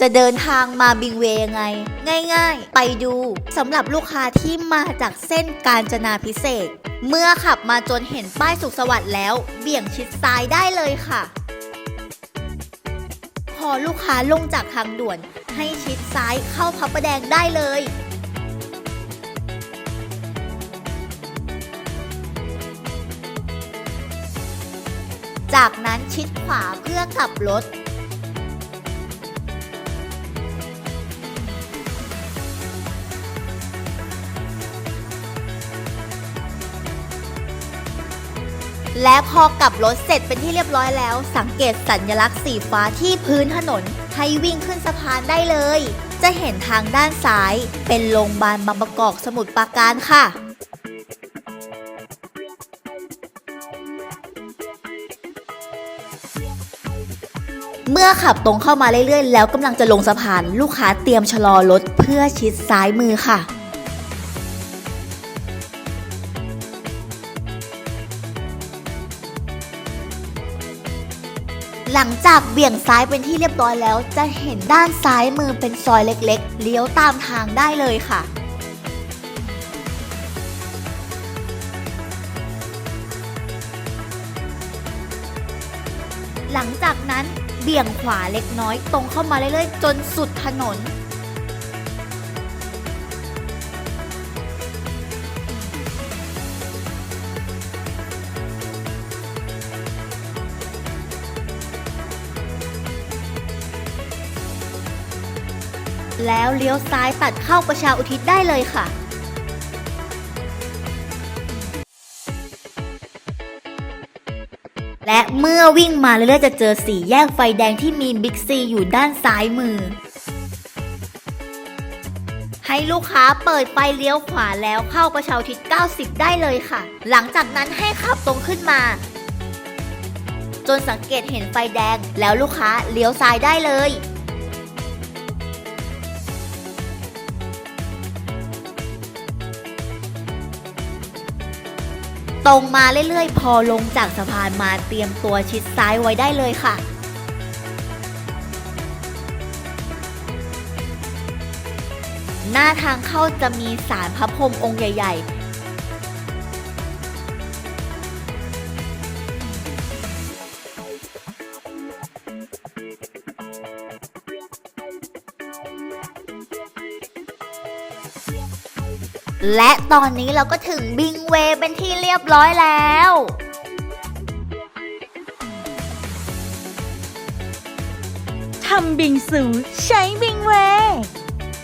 จะเดินทางมาบิงเวย์ยังไง ง่ายๆ ไปดูสำหรับลูกค้าที่มาจากเส้นกาญจนาพิเศษกเมื่อขับมาจนเห็นป้ายสุขสวัสดิ์แล้ว เบี่ยงชิดซ้ายได้เลยค่ะ พอลูกค้าลงจากทางด่วน ให้ชิดซ้ายเข้าพระประแดงได้เลยจากนั้นชิดขวาเพื่อกลับรถ และพอกลับรถเสร็จเป็นที่เรียบร้อยแล้ว สังเกตสัญลักษณ์สีฟ้าที่พื้นถนน ให้วิ่งขึ้นสะพานได้เลย จะเห็นทางด้านซ้าย เป็นโรงพยาบาลบางประกอบสมุทรปราการค่ะเมื่อขับตรงเข้ามาเรื่อยๆ แล้วกำลังจะลงสะพาน ลูกค้าเตรียมชะลอรถเพื่อชิดซ้ายมือค่ะ หลังจากเบี่ยงซ้ายเป็นที่เรียบร้อยแล้ว จะเห็นด้านซ้ายมือเป็นซอยเล็กๆ เลี้ยวตามทางได้เลยค่ะหลังจากนั้นเบี่ยงขวาเล็กน้อยตรงเข้ามาเรื่อยๆ จนสุดถนน แล้วเลี้ยวซ้ายตัดเข้าประชาอุทิศได้เลยค่ะ และเมื่อวิ่งมาเรื่อยๆจะเจอสี่แยกไฟแดงที่มีบิ๊กซีอยู่ด้านซ้ายมือ ให้ลูกค้าเปิดไฟเลี้ยวขวาแล้วเข้าประชาอุทิศ 90 ได้เลยค่ะ หลังจากนั้นให้ขับตรงขึ้นมา จนสังเกตเห็นไฟแดงแล้วลูกค้าเลี้ยวซ้ายได้เลย ตรงมาเรื่อยๆ พอลงจากสะพานมาเตรียมตัวชิดซ้ายไว้ได้เลยค่ะหน้าทางเข้าจะมีสารพระพรหมองค์ใหญ่ ๆ และตอนนี้เราก็ถึงบิงเวย์เป็นที่เรียบร้อยแล้ว ทำบิงซูใช้บิงเว